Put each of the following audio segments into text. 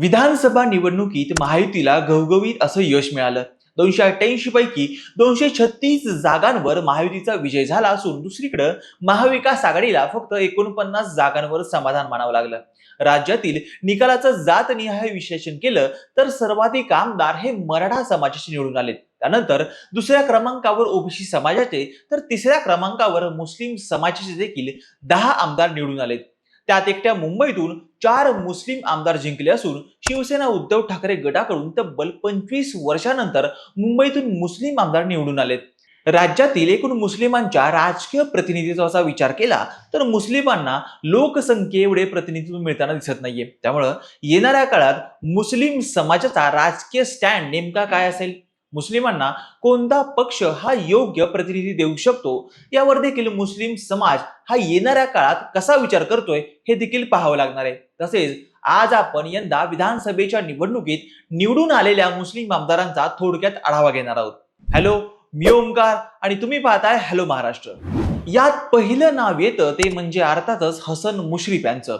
विधानसभा निवडणुकीत महायुतीला घवघवीत असं यश मिळालं. दोनशे अठ्ठ्याऐंशी पैकी दोनशे छत्तीस जागांवर महायुतीचा विजय झाला असून दुसरीकडे महाविकास आघाडीला फक्त एकोणपन्नास जागांवर समाधान मानावं लागलं. राज्यातील निकालाचं जातनिहाय विश्लेषण केलं तर सर्वाधिक आमदार हे मराठा समाजाचे निवडून आलेत. त्यानंतर दुसऱ्या क्रमांकावर ओबीसी समाजाचे तर तिसऱ्या क्रमांकावर मुस्लिम समाजाचे देखील दहा आमदार निवडून आलेत. त्यात एकट्या मुंबईतून चार मुस्लिम आमदार जिंकले असून शिवसेना उद्धव ठाकरे गटाकडून तब्बल पंचवीस वर्षानंतर मुंबईतून मुस्लिम आमदार निवडून आलेत. राज्यातील एकूण मुस्लिमांच्या राजकीय प्रतिनिधित्वाचा विचार केला तर मुस्लिमांना लोकसंख्ये एवढे प्रतिनिधित्व मिळताना दिसत नाहीये. त्यामुळं येणाऱ्या काळात मुस्लिम समाजाचा राजकीय स्टँड नेमका काय असेल? मुस्लिमांना कोणता पक्ष हा योग्य प्रतिनिधी देऊ शकतो यावर देखील मुस्लिम समाज हा येणाऱ्या काळात कसा विचार करतोय हे देखील पाहावं लागणार आहे. तसेच आज आपण यंदा विधानसभेच्या निवडणुकीत निवडून आलेल्या मुस्लिम आमदारांचा थोडक्यात आढावा घेणार आहोत. हॅलो मी ओमकार आणि तुम्ही पाहताय हॅलो महाराष्ट्र. यात पहिलं नाव येतं ते म्हणजे अर्थातच हसन मुश्रीफ यांचं.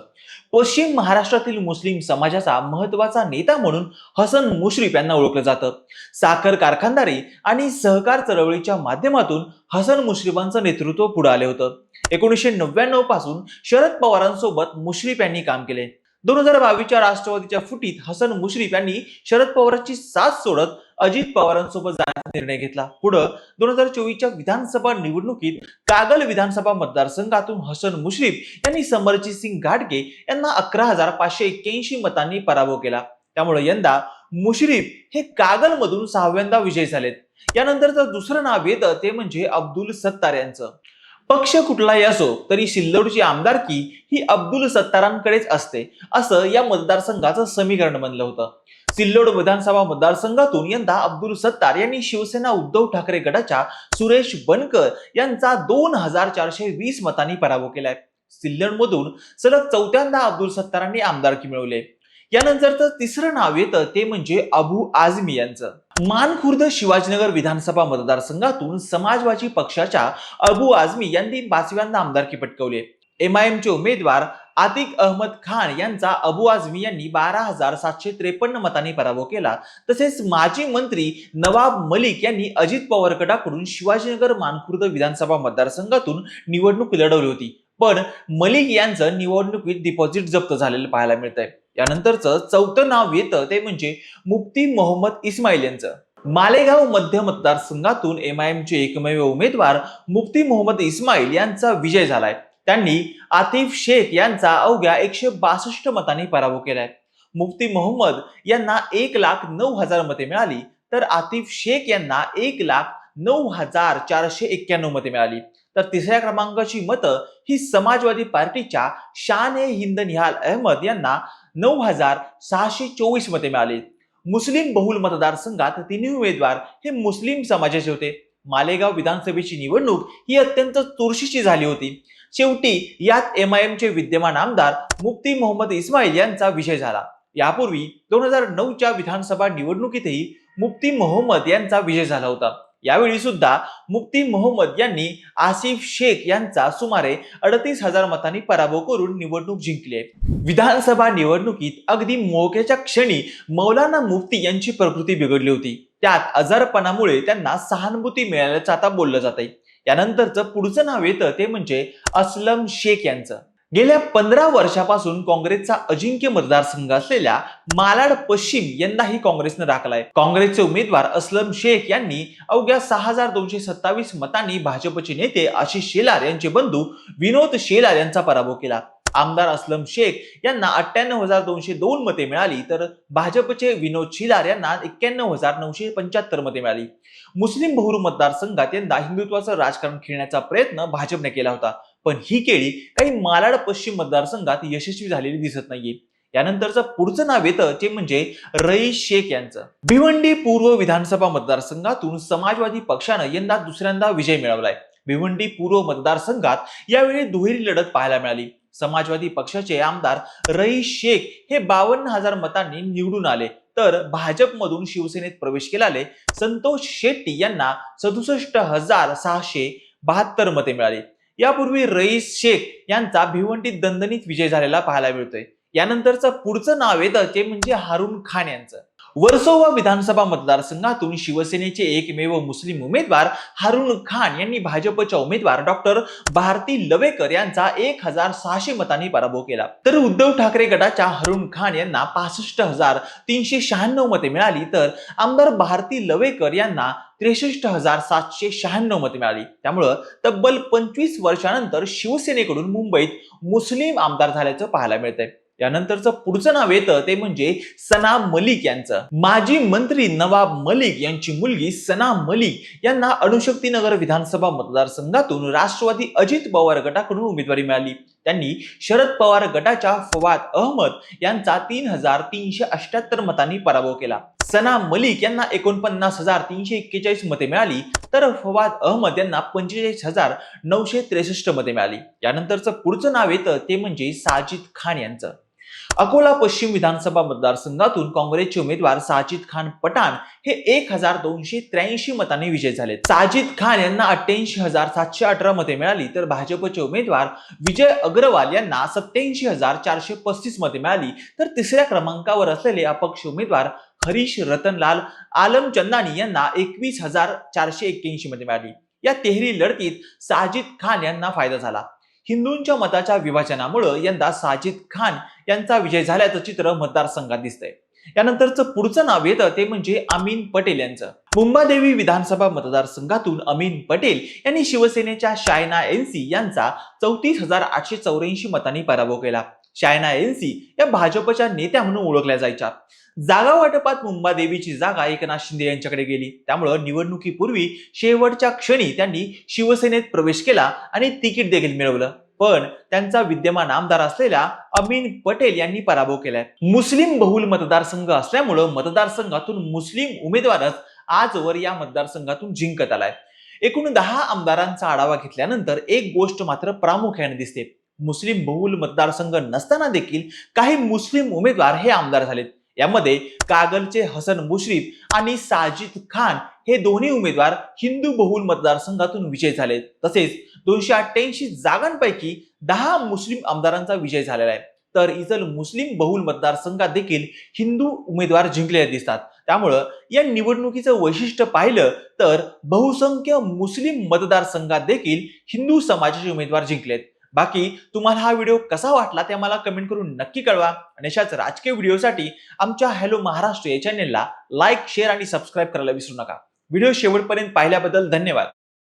पश्चिम महाराष्ट्रातील मुस्लिम समाजाचा महत्त्वाचा नेता म्हणून हसन मुश्रीफ यांना ओळखलं जातं. साखर कारखानदारी आणि सहकार चळवळीच्या माध्यमातून हसन मुश्रीफांचं नेतृत्व पुढे आले होतं. एकोणीसशे नव्याण्णवपासून शरद पवारांसोबत मुश्रीफ यांनी काम केले. दोन हजार बावीसच्या राष्ट्रवादीच्या फुटीत हसन मुश्रीफ यांनी शरद पवारांची साथ सोडत अजित पवारांसोबत निर्णय घेतला. पुढं दोन हजार चोवीसच्या विधानसभा निवडणुकीत कागल विधानसभा मतदारसंघातून हसन मुश्रीफ यांनी समरजित सिंग घाटगे यांना अकरा हजार पाचशे एक्क्याऐंशी मतांनी पराभव केला. त्यामुळे यंदा मुश्रीफ हे कागलमधून सहाव्यांदा विजयी झालेत. यानंतरचं दुसरं नाव येतं ते म्हणजे अब्दुल सत्तार यांचं. पक्ष कुठलाही असो तरी सिल्लोडची आमदारकी ही अब्दुल सत्तारांकडेच असते असं या मतदारसंघाचं समीकरण बनलं होतं. सिल्लोड विधानसभा मतदारसंघातून यंदा अब्दुल सत्तार यांनी शिवसेना उद्धव ठाकरे गटाच्या सुरेश बनकर यांचा दोन हजार चारशे वीस मतांनी पराभव केलाय. सिल्लोडमधून सलग चौथ्यांदा अब्दुल सत्तारांनी आमदारकी मिळवले यानंतरचं तिसरं नाव येतं ते म्हणजे अबू आझमी यांचं. मानखुर्द शिवाजीनगर विधानसभा मतदारसंघातून समाजवादी पक्षाच्या अबू आझमी यांनी पाचव्यांदा आमदारकी पटकवली एम आय उमेदवार आतिक अहमद खान यांचा अबू आझमी यांनी बारा हजार सातशे त्रेपन्न मतांनी पराभव केला. तसेच माजी मंत्री नवाब मलिक यांनी अजित पवार गटाकडून शिवाजीनगर मानखुर्द विधानसभा मतदारसंघातून निवडणूक लढवली होती. पण मलिक यांचं निवडणुकीत डिपॉझिट जप्त झालेलं पाहायला मिळतंय. यानंतरचं चौथं नाव येतं ते म्हणजे मुफ्ती मोहम्मद इस्माईल यांचं. मालेगाव मध्य मतदारसंघातून एम आय एमचे एकमेव उमेदवार मुफ्ती मोहम्मद इस्माईल यांचा विजय झालाय. त्यांनी आतिफ शेख यांचा अवघ्या एकशे बासष्ट मतांनी पराभव केलाय. मुफ्ती मोहम्मद यांना एक लाख नऊ हजार मते मिळाली तर आतिफ शेख यांना एक लाख नऊ हजार चारशे एक्क्याण्णव मते मिळाली. तर तिसऱ्या क्रमांकाची मतं ही समाजवादी पार्टीच्या शान ए हिंद निहाल अहमद यांना नऊ हजार सहाशे चोवीस मते मिळाली. मुस्लिम बहुल मतदारसंघात तिन्ही उमेदवार हे मुस्लिम समाजाचे होते. मालेगाव विधानसभेची निवडणूक ही अत्यंत चुरशीची झाली होती. शेवटी यात एम आय एमचे विद्यमान आमदार मुफ्ती मोहम्मद इस्माईल यांचा विजय झाला. यापूर्वी दोन हजार नऊच्या विधानसभा निवडणुकीतही मुफ्ती मोहम्मद यांचा विजय झाला होता. यावेळी सुद्धा मुफ्ती मोहम्मद यांनी आसिफ शेख यांचा सुमारे अडतीस हजार मतांनी पराभव करून निवडणूक जिंकली आहे. विधानसभा निवडणुकीत अगदी मोक्याच्या क्षणी मौलाना मुफ्ती यांची प्रकृती बिघडली होती. त्यात आजारपणामुळे त्यांना सहानुभूती मिळाल्याचं आता बोललं जात आहे यानंतरचं पुढचं नाव येतं ते म्हणजे असलम शेख यांचं. गेल्या पंधरा वर्षापासून काँग्रेसचा अजिंक्य मतदारसंघ असलेल्या मालाड पश्चिम यंदाही काँग्रेसनं राखलाय. काँग्रेसचे उमेदवार असलम शेख यांनी अवघ्या सहा हजार दोनशे सत्तावीस मतांनी भाजपचे नेते आशिष शेलार यांचे बंधू विनोद शेलार यांचा पराभव केला. आमदार असलम शेख यांना अठ्ठ्याण्णव हजार दोनशे दोन मते मिळाली तर भाजपचे विनोद शिलार यांना एक्क्याण्णव हजार नऊशे पंच्याहत्तर मते मिळाली. मुस्लिम बहुरू मतदारसंघात यंदा हिंदुत्वाचं राजकारण खेळण्याचा प्रयत्न भाजपने केला होता पण ही केळी काही मालाड पश्चिम मतदारसंघात यशस्वी झालेली दिसत नाहीये. यानंतरचं पुढचं नाव येतं ते म्हणजे रई शेख यांचं. भिवंडी पूर्व विधानसभा मतदारसंघातून समाजवादी पक्षानं यंदा दुसऱ्यांदा विजय मिळवलाय. भिवंडी पूर्व मतदारसंघात यावेळी दुहेरी लढत पाहायला मिळाली. समाजवादी पक्षाचे आमदार रई शेख हे बावन्न हजार मतांनी निवडून आले. तर भाजपमधून शिवसेनेत प्रवेश केल्याने संतोष शेट्टी यांना सदुसष्ट हजार सहाशे बहात्तर मते मिळाली. यापूर्वी रईस शेख यांचा भिवंडीत दणदणीत विजय झालेला पाहायला मिळतोय. यानंतरचं पुढचं नाव येतं ते म्हणजे हारून खान यांचं. वर्सोवा विधानसभा मतदारसंघातून शिवसेनेचे एकमेव मुस्लिम उमेदवार हरुण खान यांनी भाजपच्या उमेदवार डॉक्टर भारती लवेकर यांचा एक हजार सहाशे मतांनी पराभव केला. तर उद्धव ठाकरे गटाच्या हरुण खान यांना पासष्ट हजार तीनशे शहाण्णव मते मिळाली तर आमदार भारती लवेकर यांना त्रेसष्ट हजार सातशे शहाण्णव मते मिळाली. त्यामुळं तब्बल पंचवीस वर्षानंतर शिवसेनेकडून मुंबईत मुस्लिम आमदार झाल्याचं पाहायला मिळतंय. यानंतरचं पुढचं नाव येतं ते म्हणजे सना मलिक यांचं. माजी मंत्री नवाब मलिक यांची मुलगी सना मलिक यांना अणुशक्तीनगर विधानसभा मतदारसंघातून राष्ट्रवादी अजित पवार गटाकडून उमेदवारी मिळाली. त्यांनी शरद पवार गटाच्या फवाद अहमद यांचा तीन हजार तीनशे अठ्याहत्तर मतांनी पराभव केला. सना मलिक यांना एकोणपन्नास हजार तीनशे एक्केचाळीस मते मिळाली तर फवाद अहमद यांना पंचेचाळीस हजार नऊशे त्रेसष्ट मते मिळाली. यानंतरचं पुढचं नाव येतं ते म्हणजे साजिद खान यांचं. अकोला पश्चिम विधानसभा मतदारसंघातून काँग्रेसचे उमेदवार साजिद खान पठाण हे एक हजार दोनशे त्र्याऐंशी मतांनी विजय झाले. साजिद खान यांना अठ्ठ्याऐंशी हजार सातशे अठरा मते मिळाली तर भाजपचे उमेदवार विजय अग्रवाल यांना सत्याऐंशी हजार चारशे पस्तीस मते मिळाली. तर तिसऱ्या क्रमांकावर असलेले अपक्ष उमेदवार हरीश रतनलाल आलम चंदानी यांना एकवीस हजार चारशे एक्क्याऐंशी मते मिळाली. या तेहरी लढतीत साजिद खान यांना फायदा झाला. हिंदूंच्या मताच्या विभाजनामुळं यंदा साजिद खान यांचा विजय झाल्याचं चित्र मतदारसंघात दिसतंय. यानंतरचं पुढचं नाव येतं ते म्हणजे अमीन पटेल यांचं. मुंबादेवी विधानसभा मतदारसंघातून अमीन पटेल यांनी शिवसेनेच्या शायना एनसी यांचा चौतीस हजार आठशे चौऱ्याऐंशी मतांनी पराभव केला. चायना एनसी या भाजपच्या नेत्या म्हणून ओळखल्या जायच्या. जागा वाटपात मुंबादेवीची जागा एकनाथ शिंदे यांच्याकडे गेली. त्यामुळं निवडणुकीपूर्वी शेवटच्या क्षणी त्यांनी शिवसेनेत प्रवेश केला आणि तिकीट देखील मिळवलं. पण त्यांचा विद्यमान आमदार असलेल्या अमीन पटेल यांनी पराभव केलाय. मुस्लिम बहुल मतदारसंघ असल्यामुळं मतदारसंघातून मुस्लिम उमेदवारच आजवर या मतदारसंघातून जिंकत आलाय. एकूण दहा आमदारांचा आढावा घेतल्यानंतर एक गोष्ट मात्र प्रामुख्याने दिसते. मुस्लिम बहुल मतदारसंघ नसताना देखील काही मुस्लिम उमेदवार हे आमदार झालेत. यामध्ये कागलचे हसन मुश्रीफ आणि साजिद खान हे दोन्ही उमेदवार हिंदू बहुल मतदारसंघातून विजय झालेत. तसेच दोनशे अठ्ठ्याऐंशी जागांपैकी दहा मुस्लिम आमदारांचा विजय झालेला आहे. तर इतर मुस्लिम बहुल मतदारसंघात देखील हिंदू उमेदवार जिंकलेले दिसतात. त्यामुळं या निवडणुकीचं वैशिष्ट्य पाहिलं तर बहुसंख्य मुस्लिम मतदारसंघात देखील हिंदू समाजाचे उमेदवार जिंकलेत. बाकी तुम्हाला हा व्हिडिओ कसा वाटला ते मला कमेंट करून नक्की कळवा. आणि अशाच राजकीय व्हिडिओसाठी आमच्या हॅलो महाराष्ट्र या चॅनेलला लाईक शेअर आणि सबस्क्राईब करायला विसरू नका. व्हिडिओ शेवटपर्यंत पाहिल्याबद्दल धन्यवाद.